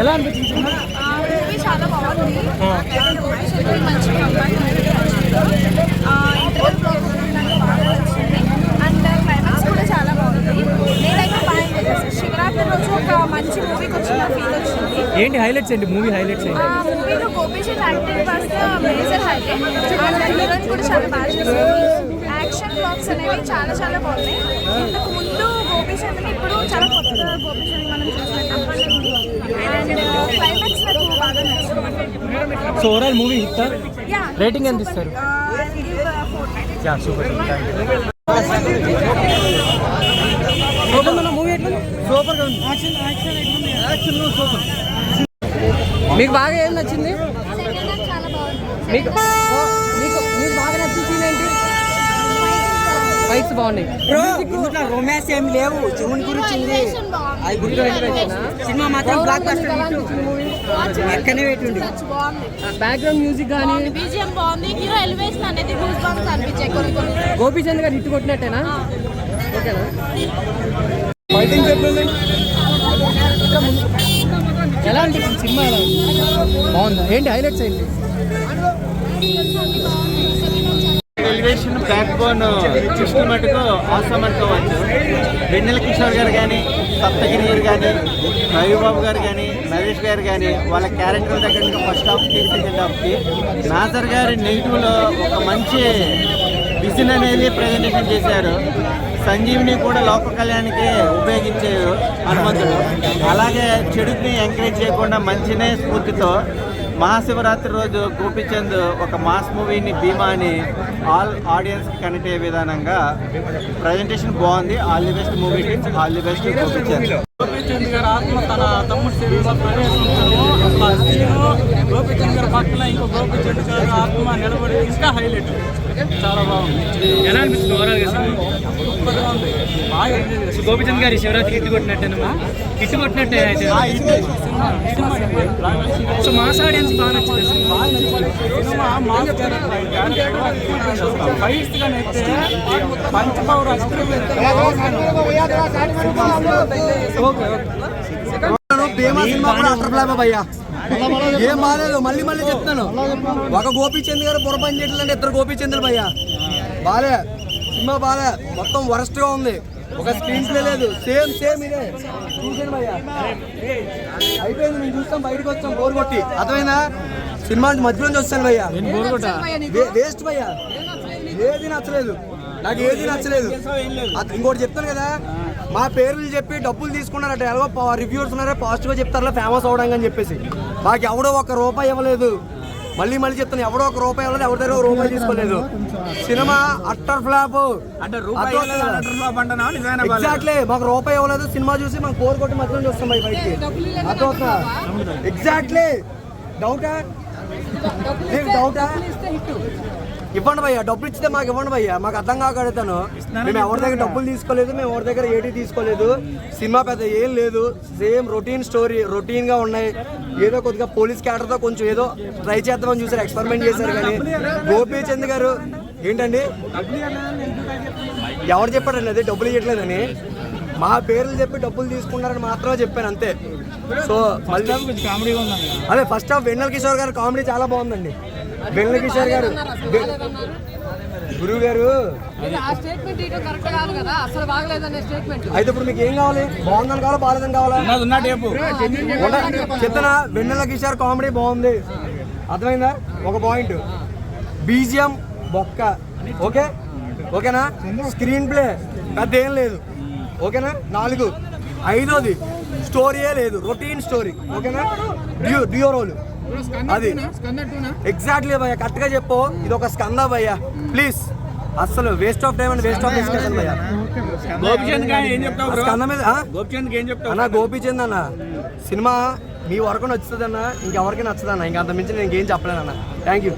ఎలా అనిపించింది మూవీ చాలా బాగుంది. ఎమోషనల్ మంచి కంపాక్ట్ ఇంటర్వెల్ బ్లాక్ నాకు బాగా నచ్చింది. అండ్ క్లైమాక్స్ కూడా చాలా బాగుంది. నేనైతే బాగా ఎంజాయ్ చేశాను. శివరాత్రి రోజు ఒక మంచి మూవీకి వచ్చిన ఫీల్ వచ్చింది. ఏంటి హైలైట్స్ ఏంటి? మూవీ హైలైట్స్ ఏంటి? ఆ మూవీలో Gopichand acting was major highlight and heroine కూడా చాలా బాగా చేసింది. యాక్షన్ బ్లాగ్స్ అనేవి చాలా చాలా బాగున్నాయి. గోపీచంద్ని ఇప్పుడు చాలా కొత్తగా గోపీచంద్ మనం so overall movie hit rating ఎంత. ఇస్తారు. యా సూపర్ మూవీ ఎట్లా సూపర్గా ఉంది. యాక్షన్ యాక్షన్ ఎట్లుంది? యాక్షన్ సూపర్ మీకు బాగా ఏం నచ్చింది? చాలా బాగుంది. మీకు మీకు బాగా నచ్చిన సీన్ ఏంటి ఫైట్స్ బాగున్నాయి. ఇందులో రొమాన్స్ ఏం లేవు. జూన్ గురించి ఉంది. అది సినిమా మాత్రం బ్లాక్ బస్టర్ ఎక్కనే పెట్టుండి. బ్యాక్గ్రౌండ్ మ్యూజిక్ కానీ బీజిఎం బాగుంది. హీరో ఎలివేషన్ అనేది గూస్ బంప్స్ అనిపించాయి కొన్ని కొన్ని. గోపీచంద్ గారు హిట్ కొట్టినట్టేనా? ఓకేనా? ఎలా అనిపించింది సినిమా ఎలా? బాగుందా. ఏంటి హైలైట్స్ ఏంటి? ఎలివేషన్ బ్యాక్ బోన్ మటుకు ఆసం అనుకోవచ్చు వెన్నెల కిషోర్ గారు కానీ సప్తగిరి గారు కానీ రవిబాబు గారు కానీ నరేష్ గారు కానీ వాళ్ళ క్యారెక్టర్ దగ్గర ఫస్ట్ హాఫ్కి సెకండ్ హాఫ్కి నాజర్ గారి నెగిటివ్లో ఒక మంచి విజన్ అనేది ప్రజెంటేషన్ చేశారు. సంజీవిని కూడా లోక కళ్యాణికి ఉపయోగించారు హనుమంతుడు. అలాగే చెడుని ఎంకరేజ్ చేయకుండా మంచినే స్ఫూర్తితో మహాశివరాత్రి రోజు గోపిచంద్ ఒక మాస్ మూవీని భీమాని ఆల్ ఆడియన్స్కి కనెక్ట్ అయ్యే విధానంగా ప్రజెంటేషన్ బాగుంది. All the best movie team all the best Gopichand. Gopichand గారి ఆత్మ తన తమ్ముడి శరీరంలో ప్రవేశించడము అసలు ఆ సీను గోపీచంద్ గారి పక్కన ఇంకో గోపీచంద్ గారి ఆత్మ నిలబడి ఇంకా హైలైట్ చాలా బాగుంది. ఎలా అనిపిస్తుంది ఓవరాల్గా సినిమా సూపర్గా గోపీచంద్ గారి శివరాత్రి హిట్ కొట్టినట్టేనా హిట్ కొట్టినట్టే అయితే. సో మాస్ ఆడియన్స్ బాగా నచ్చింది. భీమా సినిమా కూడా అటర్ ఫ్లాప్ భయ్యా ఏం బాగాలేదు మళ్ళీ మళ్ళీ చెప్తాను. ఒక గోపీచంద్ గారు పొరపని చేయట్లంటే ఇద్దరు గోపీచంద్రులు భయ్యా. బాలే సినిమా బాలే మొత్తం వరస్ట్గా ఉంది. ఒక స్క్రీన్ ప్లే లేదు. సేమ్ సేమ్ ఇదే. చూసాను భయ్యా. అయిపోయింది మేము చూస్తాం బయటకు వచ్చాం బోర్ కొట్టి. అర్థమైందా? సినిమా మధ్యలో నుంచి వస్తాను భయ్యా. వేస్ట్ భయ్యా. ఏది నచ్చలేదు. నాకు ఏది నచ్చలేదు. ఇంకోటి చెప్తాను కదా. మా పేర్లు చెప్పి డబ్బులు తీసుకున్నారట. ఎలాగో రివ్యూర్స్ ఉన్నారా పాజిటివ్గా చెప్తారా ఫేమస్ అవడానికి అని చెప్పేసి. మాకు ఎవడో ఒక రూపాయి ఇవ్వలేదు. మళ్ళీ మళ్ళీ చెప్తాను ఎవడో ఒక రూపాయి ఇవ్వలేదు ఎవరి దగ్గర రూపాయి తీసుకోలేదు. సినిమా అట్టర్ ఫ్లాప్. ఎగ్జాక్ట్లీ మాకు రూపాయి ఇవ్వలేదు సినిమా చూసి మాకు కోరు కొట్టి మధ్యలో చూస్తాం బయ- బయటికి అర్థమవుతుందా ఎగ్జాక్ట్లీ డౌటా డౌటా ఇవ్వండి భయ్యా డబ్బులు ఇచ్చితే మాకు ఇవ్వండి భయ్యా మాకు అర్థం కాక అడుగుతాను మేము ఎవరి దగ్గర డబ్బులు తీసుకోలేదు మేము ఎవరి దగ్గర ఏటీ తీసుకోలేదు. సినిమా పెద్ద ఏం లేదు సేమ్ రొటీన్ స్టోరీ రొటీన్గా ఉన్నాయి. ఏదో కొద్దిగా పోలీస్ క్యాడర్తో కొంచెం ఏదో ట్రై చేద్దామని చూసారు ఎక్స్పెరిమెంట్ చేశారు కానీ. గోపీచంద్ గారు ఏంటండి? ఎవరు చెప్పారండి అది డబ్బులు ఇవ్వట్లేదని మా పేర్లు చెప్పి డబ్బులు తీసుకున్నారని మాత్రమే చెప్పాను అంతే. సో మళ్ళీ అదే ఫస్ట్ హాఫ్ వెన్నెల కిషోర్ గారు కామెడీ చాలా బాగుందండి. వెన్నెల కిషోర్ గారు. గురువు గారు ఆ స్టేట్మెంట్ ఇటు కరెక్ట్ కాదు కదా? అసలు బాగలేదనే స్టేట్మెంట్ అయితే ఇప్పుడు మీకు ఏం కావాలి? బాగుందని కావాలా? బాగాలేదని కావాలా? చెప్తానా వెన్నెల కిషోర్ కామెడీ బాగుంది. అర్థమైందా? ఒక పాయింట్. బీజిఎం బొక్క. ఓకే? ఓకేనా? Screenplay. పెద్ద ఏం లేదు. ఓకేనా? నాలుగు. ఐదోది. స్టోరీయే లేదు. Routine story. ఓకేనా? డ్యూ డ్యూ రోల్ అది. ఎగ్జాక్ట్లీ భయ్య కరెక్ట్గా చెప్పు. ఇది ఒక స్కంద భయ్య. ప్లీజ్ అసలు waste of time and waste of discussion భయ్య. గోపిచంద్ గారు ఏం చెప్తావు బ్రో? స్కంద మీద ఆ? గోపిచంద్ ఏం చెప్తావు? అన్న గోపీచంద్ అన్న. సినిమా మీ వరకు నచ్చుతుంది అన్న ఇంకెవరికి నచ్చదన్న ఇంకా అంత మించి నేను ఇంకేం చెప్పలేను అన్న థ్యాంక్ యూ